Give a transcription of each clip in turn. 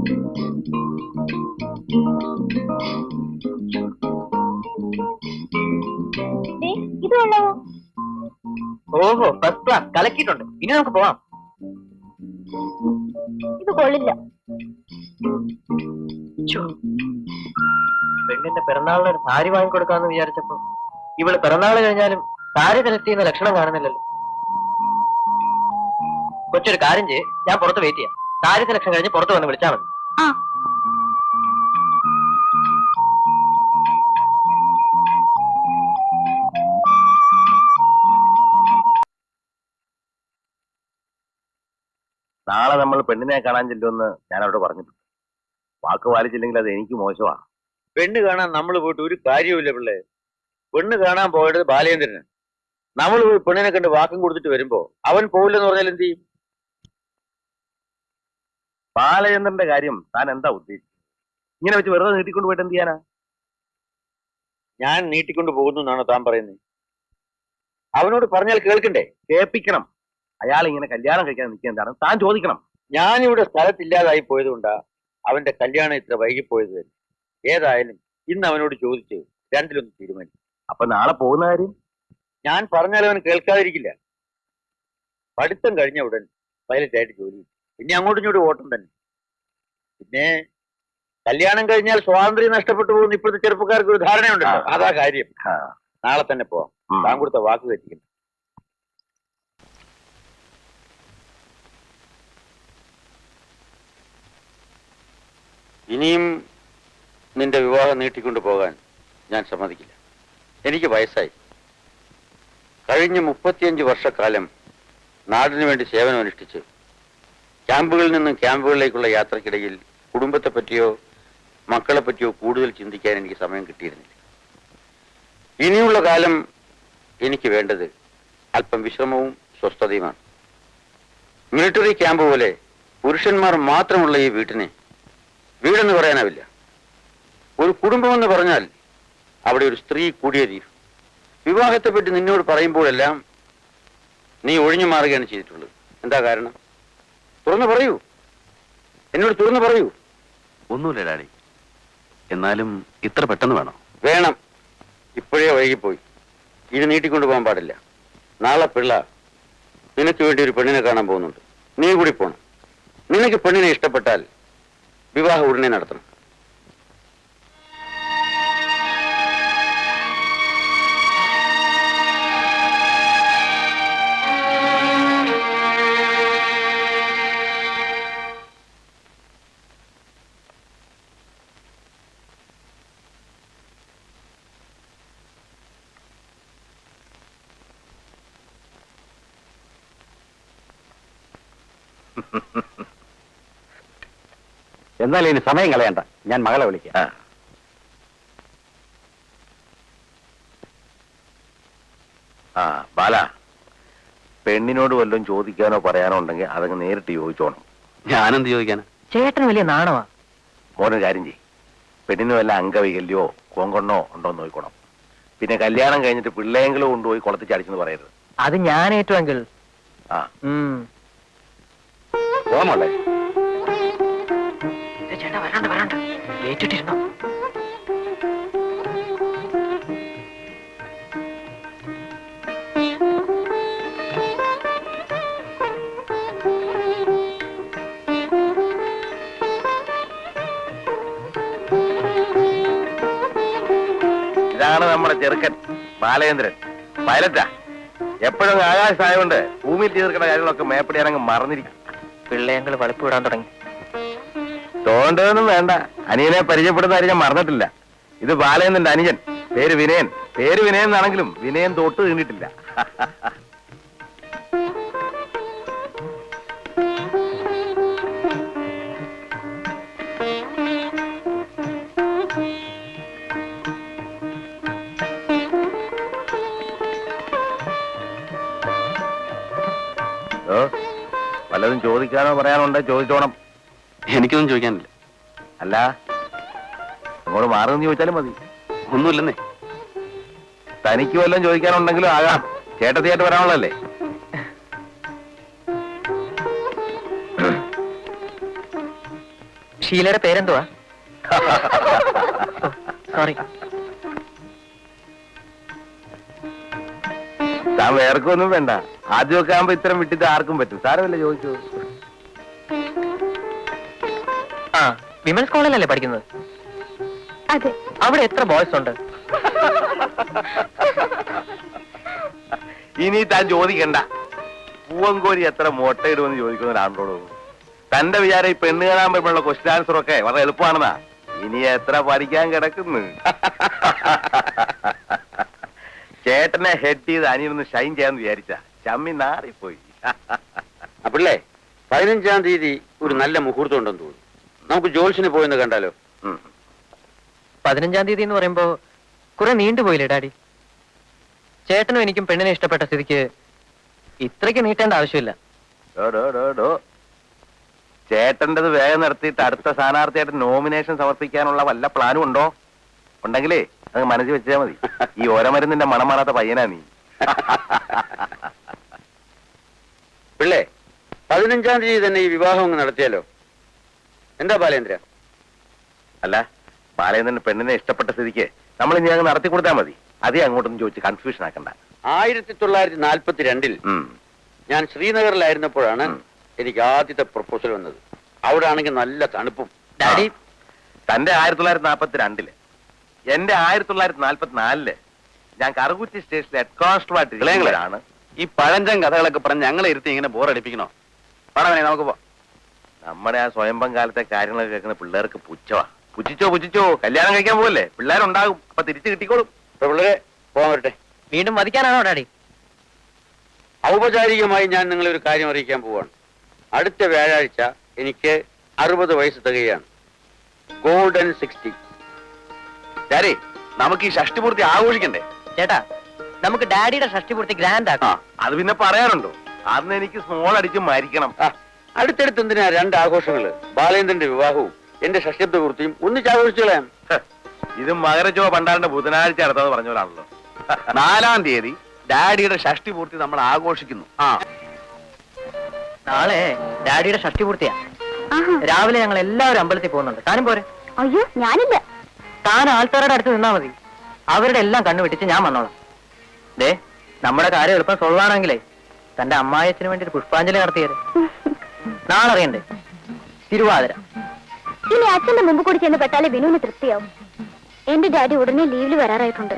ഇത് ഓഹോ first class കലക്കിയിട്ടുണ്ട്. ഇനി നമുക്ക് പോവാം. ഇത് കൊള്ളില്ല. ഛോ. പെണ്ണിന്റെ പിറന്നാളിന് ഒരു സാരി വാങ്ങിക്കൊടുക്കാന്ന് വിചാരിച്ചപ്പോ ഇവൾ പിറന്നാൾ കഴിഞ്ഞാലും സാരി തിരത്തിയുന്ന ലക്ഷണം കാണുന്നില്ലല്ലോ. കൊച്ചൊരു കാര്യം ചെയ്യ്. ഞാൻ പുറത്ത് വെയിറ്റ് ചെയ്യാം. സാരി സെലക്ഷൻ കഴിഞ്ഞ് പുറത്ത് വന്ന് വിളിച്ചാൽ മതി. ആ. നാളെ നമ്മൾ പെണ്ണിനെ കാണാൻ ചെല്ലുമെന്ന് ഞാൻ അവരോട് പറഞ്ഞിട്ടുണ്ട്. വാക്ക് പാലിച്ചില്ലെങ്കിൽ അത് എനിക്ക് മോശമാണ് പെണ്ണ് കാണാൻ നമ്മൾ പോയിട്ട് ഒരു കാര്യവുമില്ല പിള്ളേ. പെണ്ണ് കാണാൻ പോയത് ബാലേന്ദ്രന് നമ്മൾ പോയി പെണ്ണിനെ കണ്ട് വാക്കും കൊടുത്തിട്ട് വരുമ്പോ അവൻ പോവില്ലെന്ന് പറഞ്ഞാൽ എന്ത് ചെയ്യും? ബാലചന്ദ്രന്റെ കാര്യം താൻ എന്താ ഉദ്ദേശിച്ചത്? ഇങ്ങനെ വെച്ച് വെറുതെ നീട്ടിക്കൊണ്ട് പോയിട്ട് എന്ത് ചെയ്യാനാ? ഞാൻ നീട്ടിക്കൊണ്ട് പോകുന്നു എന്നാണ് താൻ പറയുന്നത്? അവനോട് പറഞ്ഞാൽ കേൾക്കണ്ടേ? കേൾപ്പിക്കണം. അയാൾ ഇങ്ങനെ കല്യാണം കഴിക്കാൻ നിൽക്കുക എന്താണ്? താൻ ചോദിക്കണം. ഞാനിവിടെ സ്ഥലത്തില്ലാതായി പോയതുകൊണ്ടാ അവന്റെ കല്യാണം ഇത്ര വൈകിപ്പോയത് തന്നെ ഏതായാലും ഇന്ന് അവനോട് ചോദിച്ച് രണ്ടിലൊന്ന് തീരുമാനിക്കും. അപ്പൊ നാളെ പോകുന്ന കാര്യം? ഞാൻ പറഞ്ഞാൽ അവൻ കേൾക്കാതിരിക്കില്ല. പഠിത്തം കഴിഞ്ഞ ഉടൻ പൈലറ്റായിട്ട് ജോലി. പിന്നെ അങ്ങോട്ടും ഇങ്ങോട്ടും ഓട്ടം തന്നെ. പിന്നെ കല്യാണം കഴിഞ്ഞാൽ സ്വാതന്ത്ര്യം നഷ്ടപ്പെട്ടു പോകുന്ന ഇപ്പോഴത്തെ ചെറുപ്പക്കാർക്ക് ഒരു ധാരണയുണ്ടല്ലോ. അതാ കാര്യം. നാളെ തന്നെ പോവാം. താൻ കൊടുത്ത വാക്ക് തെറ്റിക്കുന്നു ഇനിയും നിന്റെ വിവാഹം നീട്ടിക്കൊണ്ടു പോകാൻ ഞാൻ സമ്മതിക്കില്ല. എനിക്ക് വയസ്സായി. കഴിഞ്ഞ മുപ്പത്തിയഞ്ച് വർഷക്കാലം നാടിനു വേണ്ടി സേവനം അനുഷ്ഠിച്ച് ക്യാമ്പുകളിൽ നിന്നും ക്യാമ്പുകളിലേക്കുള്ള യാത്രക്കിടയിൽ കുടുംബത്തെ പറ്റിയോ മക്കളെ പറ്റിയോ കൂടുതൽ ചിന്തിക്കാൻ എനിക്ക് സമയം കിട്ടിയിരുന്നില്ല. ഇനിയുള്ള കാലം എനിക്ക് വേണ്ടത് അല്പം വിശ്രമവും സ്വസ്ഥതയുമാണ്. മിലിറ്ററി ക്യാമ്പ് പോലെ പുരുഷന്മാർ മാത്രമുള്ള ഈ വീട്ടിനെ വീടെന്ന് പറയാനാവില്ല. ഒരു കുടുംബമെന്ന് പറഞ്ഞാൽ അവിടെ ഒരു സ്ത്രീ കൂടിയേ തീരും വിവാഹത്തെപ്പറ്റി നിന്നോട് പറയുമ്പോഴെല്ലാം നീ ഒഴിഞ്ഞു മാറുകയാണ് ചെയ്തിട്ടുള്ളത്. എന്താ കാരണം? തുറന്നു പറയൂ. എന്നോട് തുറന്നു പറയൂ. ഒന്നുമില്ല ഡാഡി. എന്നാലും ഇത്ര പെട്ടെന്ന് വേണോ? വേണം. ഇപ്പോഴേ വൈകിപ്പോയി. ഇത് നീട്ടിക്കൊണ്ടു പോകാൻ പാടില്ല. നാളെ പിള്ള നിനക്ക് വേണ്ടി ഒരു പെണ്ണിനെ കാണാൻ പോകുന്നുണ്ട്. നീ കൂടി പോണം. നിനക്ക് പെണ്ണിനെ ഇഷ്ടപ്പെട്ടാൽ വിവാഹം ഉടനെ നടത്തണം. എന്നാൽ ഇനി സമയം കളയണ്ട. ഞാൻ മകളെ വിളിക്കാം. ആ. ബാല പെണ്ണിനോട് വല്ലതും ചോദിക്കാനോ പറയാനോ ഉണ്ടെങ്കിൽ അതങ്ങ് നേരിട്ട് ചോദിച്ചോണം. ഞാനെന്ത് ചോദിക്കാനാ? ചേട്ടന് വലിയ നാണവാ മോനൊരു കാര്യം ചെയ്യും. പെണ്ണിന് വല്ല അംഗവൈകല്യോ കോങ്കണ്ണോ ഉണ്ടോ എന്ന് നോക്കണം പിന്നെ കല്യാണം കഴിഞ്ഞിട്ട് പിള്ളേങ്കിലും കൊണ്ടുപോയി കുളത്തിൽ ചാടിച്ചെന്ന് പറയരുത്. അത് ഞാൻ ഏറ്റവും ആ പോമോളെ ചേട്ടാ വരാണ്ട് വരാണ്ട്. ഏറ്റിട്ടിരുന്നോ? ഇതാണ് നമ്മുടെ ചെറുക്കൻ ബാലേന്ദ്രൻ. പൈലറ്റാ. എപ്പോഴും ആകാശമായതുകൊണ്ട് ഭൂമിയിൽ തീർക്കുന്ന കാര്യങ്ങളൊക്കെ മേപ്പടിയാനങ്ങ് മറന്നിരിക്കും. പിള്ളേങ്ങൾ വളപ്പ് വിടാൻ തുടങ്ങി. തോണ്ടതൊന്നും വേണ്ട. അനിയനെ പരിചയപ്പെടുന്ന ഞാൻ മറന്നിട്ടില്ല. ഇത് ബാലയെന്നുണ്ട് അനിയൻ പേര് വിനയൻ. പേര് വിനയൻ എന്നാണെങ്കിലും വിനയൻ തൊട്ട് തീണ്ടിട്ടില്ല വല്ലതും ചോദിക്കാനോ പറയാനോ ഉണ്ടോ ചോദിച്ചോണം. എനിക്കൊന്നും ചോദിക്കാനില്ല. അല്ല അങ്ങോട്ട് മാറുമെന്ന് ചോദിച്ചാലും മതി. ഒന്നുമില്ലെന്നേ. തനിക്ക് വല്ലതും ചോദിക്കാനുണ്ടെങ്കിലും ആകാം. ചേട്ടത്തിയായിട്ട് വരാനുള്ളല്ലേ ഷീലയുടെ പേരെന്തുവാ? സോറി താൻ വേർക്കൊന്നും വേണ്ട. ആദ്യമൊക്കെ ആകുമ്പോ ഇത്തരം വിട്ടിട്ട് ആർക്കും പറ്റും. സാരമല്ല ചോദിച്ചു. ആ വിമൻസ് കോളേജിലല്ലേ പഠിക്കുന്നത്? അതെ. അവിടെ എത്ര ബോയ്സ് ഉണ്ട്? ഇനി താൻ ചോദിക്കണ്ട. പൂവങ്കോരി എത്ര മുട്ടയിടുമെന്ന് ചോദിക്കുന്ന ഒരാളോട്. തന്റെ വിചാരം ഈ പെണ്ണ് കാണാൻ പറ്റുള്ള ക്വസ്റ്റ്യൻ ആൻസർ ഒക്കെ വളരെ എളുപ്പമാണെന്നാ. ഇനി എത്ര പഠിക്കാൻ കിടക്കുന്നു? ചേട്ടനെ ഹെഡ് ചെയ്ത് അനിയൊന്ന് ഷൈൻ ചെയ്യാന്ന് വിചാരിച്ച. ചമ്മി നാറിപ്പോയി. അപ്പിള്ളേ പതിനഞ്ചാം തീയതി ഒരു നല്ല മുഹൂർത്തം ഉണ്ടെന്ന് തോന്നുന്നു. നമുക്ക് ജോൽസിന് പോയെന്ന് കണ്ടാലോ. പതിനഞ്ചാം തീയതി എന്ന് പറയുമ്പോ കുറെ നീണ്ടുപോയില്ലേ ഡാഡി? ചേട്ടനും എനിക്കും പെണ്ണിനെ ഇഷ്ടപ്പെട്ട സ്ഥിതിക്ക് ഇത്രയ്ക്ക് നീട്ടേണ്ട ആവശ്യമില്ല. ചേട്ടന്റെത് വേഗം നിർത്തിയിട്ട് അടുത്ത സ്ഥാനാർത്ഥിയായിട്ട് നോമിനേഷൻ സമർപ്പിക്കാനുള്ള വല്ല പ്ലാനും ഉണ്ടോ? ഉണ്ടെങ്കിലേ അത് മനസ്സിൽ വെച്ചാൽ മതി. ഈ ഓരമരുന്നിന്റെ മണം മാറാത്ത പയ്യനാ നീ. പിള്ളേ പതിനഞ്ചാം തീയതി തന്നെ ഈ വിവാഹം അങ്ങ് നടത്തിയാലോ? എന്താ ബാലേന്ദ്ര? അല്ല ബാലേന്ദ്രൻ പെണ്ണിനെ ഇഷ്ടപ്പെട്ട സ്ഥിതിക്ക് നമ്മൾ ഇനി അങ്ങ് നടത്തി കൊടുത്താൽ മതി. അതേ അങ്ങോട്ടൊന്നും ചോദിച്ച് കൺഫ്യൂഷൻ ആക്കണ്ട. ആയിരത്തി തൊള്ളായിരത്തി നാൽപ്പത്തി രണ്ടിൽ ഞാൻ ശ്രീനഗറിലായിരുന്നപ്പോഴാണ്. എനിക്ക് ആദ്യത്തെ പ്രപ്പോസൽ വന്നത്. അവിടെ ആണെങ്കിൽ നല്ല തണുപ്പും. ഡാഡി തന്റെ ആയിരത്തി തൊള്ളായിരത്തി നാൽപ്പത്തി രണ്ടിൽ എന്റെ ആയിരത്തി തൊള്ളായിരത്തി നാല്പത്തി നാലിൽ ഞാൻ കറുകുറ്റി സ്റ്റേഷനിലെ ഹെഡ്. ആയിട്ട് ഈ പഴഞ്ചൻ കഥകളൊക്കെ പറഞ്ഞ് ഞങ്ങളെ ഇരുത്തി ഇങ്ങനെ ബോറടിപ്പിക്കണോ പടവനെ നമുക്ക് പോ നമ്മുടെ ആ സ്വയംഭം കാലത്തെ കാര്യങ്ങളൊക്കെ കേൾക്കുന്ന പിള്ളേർക്ക് പുച്ഛവാ പുച്ഛിച്ചോ പുച്ഛിച്ചോ കല്യാണം കഴിക്കാൻ പോകല്ലേ പിള്ളേരുണ്ടാകും അപ്പൊ തിരിച്ചു കിട്ടിക്കോളും. പിള്ളേരെ പോകാൻ വരട്ടെ. വീണ്ടും വധിക്കാനാണോ ഡാഡി? ഔപചാരികമായി ഞാൻ നിങ്ങളെ ഒരു കാര്യം അറിയിക്കാൻ പോവാണ്. അടുത്ത വ്യാഴാഴ്ച എനിക്ക് അറുപത് വയസ്സ് തികയാണ്. ഗോൾഡൻ സിക്സ്റ്റി ഡാഡി നമുക്ക് ഈ ഷഷ്ടിപൂർത്തി ആഘോഷിക്കണ്ടേ? ചേട്ടാ നമുക്ക് ഡാഡിയുടെ ഷഷ്ടിപൂർത്തി ഗ്രാൻഡ് ആ ആക്കാം അത് പിന്നെ പറയാറുണ്ടോ അന്ന് എനിക്ക് സ്മോൾ അടിച്ച് മരിക്കണം. ആ അടുത്തടുത്ത് എന്തിനാ രണ്ട് ആഘോഷങ്ങൾ? ബാലേന്ദ്രന്റെ വിവാഹവും എന്റെ ഷഷ്ടിബ്ദ പൂർത്തിയും ഒന്നിച്ച് ആഘോഷിച്ചു കളയാം ഹ, ഇത് മകരജോ പണ്ടാറിന്റെ ബുധനാഴ്ച അടുത്തത് പറഞ്ഞോളാണല്ലോ നാലാം തീയതി ഡാഡിയുടെ ഷഷ്ടി പൂർത്തി നമ്മൾ ആഘോഷിക്കുന്നു. ആ. നാളെ ഡാഡിയുടെ ഷഷ്ടിപൂർത്തിയാ. ആഹാ. രാവിലെ ഞങ്ങൾ എല്ലാവരും അമ്പലത്തിൽ പോകുന്നുണ്ട്. താനും പോരെ? അയ്യോ ഞാനില്ല. താൻ ആൾക്കാരുടെ അടുത്ത് നിന്നാ മതി. അവരുടെ എല്ലാം കണ്ണു വെട്ടിച്ച് ഞാൻ വന്നോളാം. ദേ നമ്മുടെ കാര്യം എളുപ്പം സൊള്ളാണെങ്കിലേ തന്റെ അമ്മായച്ചന് വേണ്ടി ഒരു പുഷ്പാഞ്ജലി നടത്തിയത് നാളെ അറിയണ്ടേ തിരുവാതിര. ഇനി അച്ഛന്റെ മുമ്പ് കൂടി ചെന്ന് പെട്ടാലേ വിനുവിന് തൃപ്തിയാവും. എന്റെ ഡാഡി ഉടനെ ലീവിൽ വരാറായിട്ടുണ്ട്.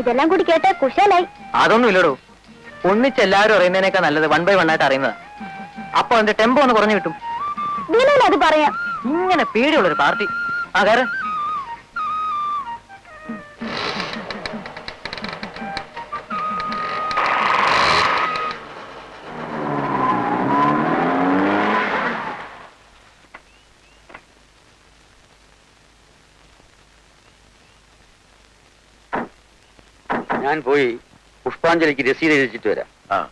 ഇതെല്ലാം കൂടി കേട്ട കുശാലായി. അതൊന്നും ഇല്ലടോ. ഒന്നിച്ച് എല്ലാവരും അറിയുന്നതിനേക്കാൾ നല്ലത് വൺ ബൈ വൺ ആയിട്ട് അറിയുന്നത്. അപ്പൊ അതിന്റെ ടെമ്പോ ഒന്ന് കുറഞ്ഞു കിട്ടും. വിനുവിന് അത് പറയാം. ഇങ്ങനെ പേടിയുള്ളൊരു പാർട്ടി. ആ കാര്യം ഞാൻ പോയി പുഷ്പാഞ്ജലിക്ക് രസീത് എഴുതിച്ചിട്ട് വരാം. ആ.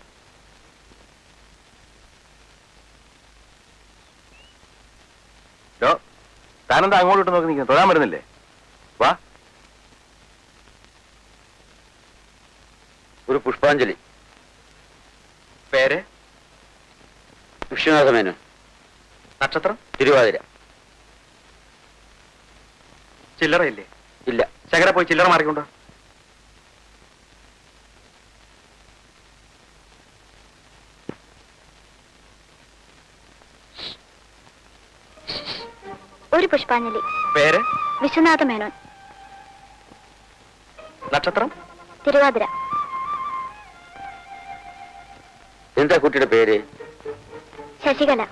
താനെന്താ അങ്ങോട്ട് നോക്കി നിൽക്കുന്നു തൊഴാൻ വരുന്നില്ലേ? വാ. ഒരു പുഷ്പാഞ്ജലി. പേര്? വിശ്വനാഥ മേനോൻ. നക്ഷത്രം? തിരുവാതിര. ചില്ലറയില്ലേ? ഇല്ല. ശകര പോയി ചില്ലറ മാറിക്കൊണ്ടോ ഒരു പുഷ്പാഞ്ജലി. പേര്? വിശ്വനാഥ മേനോൻ. നക്ഷത്രം? തിരുവാതിര. എന്താ കുട്ടിയുടെ പേര്? ശശികല.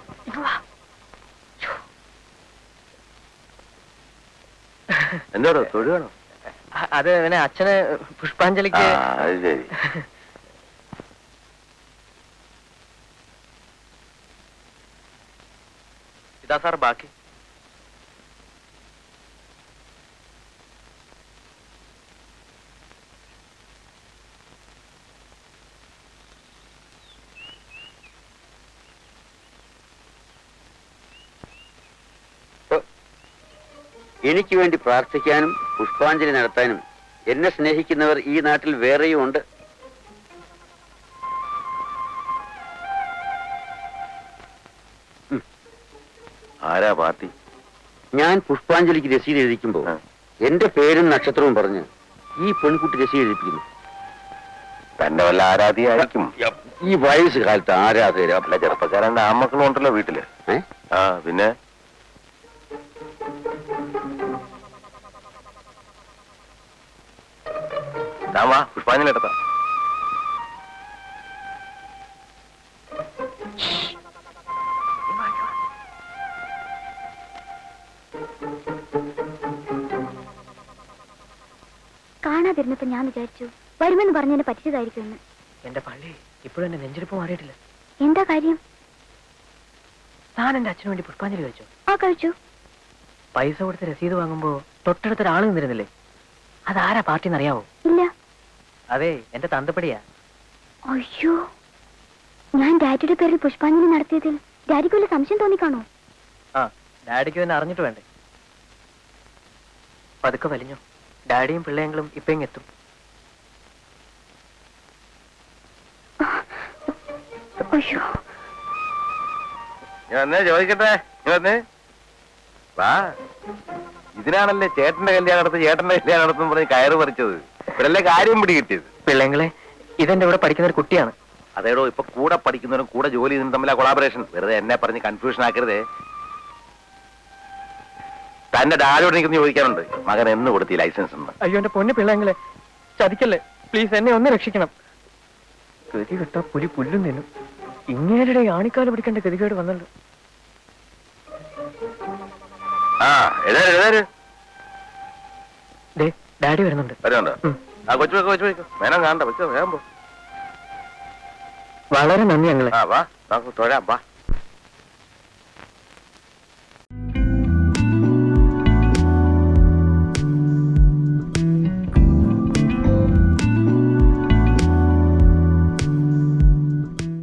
എന്തോടോ തൊഴുകണോ അത് പിന്നെ അച്ഛന് പുഷ്പാഞ്ജലിക്ക് അത് ശരി. ഇതാ സാർ ബാക്കി. എനിക്ക് വേണ്ടി പ്രാർത്ഥിക്കാനും പുഷ്പാഞ്ജലി നടത്താനും എന്നെ സ്നേഹിക്കുന്നവർ ഈ നാട്ടിൽ വേറെയും ഉണ്ട്. ആരാ പാർട്ടി? ഞാൻ പുഷ്പാഞ്ജലിക്ക് രസീത് എഴുതിക്കുമ്പോ എന്റെ പേരും നക്ഷത്രവും പറഞ്ഞ് ഈ പെൺകുട്ടി രസീത് എഴുതിപ്പിക്കുന്നു. തന്നെ വല്ല ആരാധിയായിരിക്കും ഈ വയസ്സ് കാലത്ത് ആരാധകരാ ചെറുപ്പക്കാരന്റെ ആമക്കളും ഉണ്ടല്ലോ വീട്ടിൽ. ഏ? ആ പിന്നെ? വാ പുഷ്പാഞ്ജലി എടുത്താ. കാണാതിരുന്നപ്പോ ഞാൻ വിചാരിച്ചു വരുമെന്ന് പറഞ്ഞതിനെ പറ്റിച്ചതായിരിക്കും എന്ന്. എന്റെ പള്ളി ഇപ്പോഴും എന്റെ നെഞ്ചെടുപ്പ് മാറിയിട്ടില്ല. എന്താ കാര്യം? താൻ എന്റെ അച്ഛനു വേണ്ടി പുഷ്പാഞ്ജലി കഴിച്ചു? ആ കഴിച്ചു. പൈസ കൊടുത്ത് രസീത് വാങ്ങുമ്പോ തൊട്ടടുത്ത ഒരാൾ നിന്നിരുന്നില്ലേ? അതാരാ പാർട്ടി എന്നറിയാവോ ഇല്ല. അതെ എന്റെ തന്തപ്പടിയാ. അയ്യോ ഞാൻ ഡാഡിയുടെ പേരിൽ പുഷ്പാഞ്ജലി നടത്തിയതിൽ ഡാഡിക്ക് വല്ല സംശയം തോന്നിക്കാണോ? ആ ഡാഡിക്ക് തന്നെ അറിഞ്ഞിട്ട് വേണ്ടേ? പതുക്കെ വലിഞ്ഞു. ഡാഡിയും പിള്ളേങ്ങളും ഇപ്പൊ എത്തും. അയ്യോ. ഞാൻ വന്നേ ചോദിക്കട്ടെ? ഞാൻ വന്നേ? വാ. ഇതിനാണല്ലേ ചേട്ടന്റെ കല്യാണം നടത്തി ചേട്ടന്റെ കല്യാണം നടത്തും പറഞ്ഞ് കയറ് പറിച്ചത്. ഇവരല്ലേ കാര്യം പിടി കിട്ടിയത്? പിള്ളേങ്ങളെ ഇതെന്റെ ഇവിടെ പഠിക്കുന്ന ഒരു കുട്ടിയാണ്. അതേടോ ഇപ്പൊ കൂടെ പഠിക്കുന്നവരും കൂടെ ജോലി ചെയ്യുന്നതും തമ്മിലാ കൊളാബറേഷൻ വെറുതെ എന്നെ പറഞ്ഞ് കൺഫ്യൂഷൻ ആക്കരുതേ. തന്റെ ഡാഡിയോട് എനിക്കൊന്ന് ചോദിക്കാനുണ്ട്. മകൻ എന്ന് കൊടുത്തി ലൈസൻസ് എന്ന്. അയ്യോ എന്റെ പൊന്നു പിള്ളേങ്ങളെ ചതിക്കല്ലേ? പ്ലീസ് എന്നെ ഒന്ന് രക്ഷിക്കണം. ഗതി കിട്ടാ പുലി പുല്ലും നിന്നും ഇങ്ങേരുടെ ആണിക്കാൽ പിടിക്കേണ്ട ഗതികേട് വന്നല്ലോ. ആ എഴുതാര് എഴുതാര് വേഗം പോ. വളരെ നന്ദി ഞങ്ങൾ ആ വാ. നമുക്ക് തൊഴാം വാ.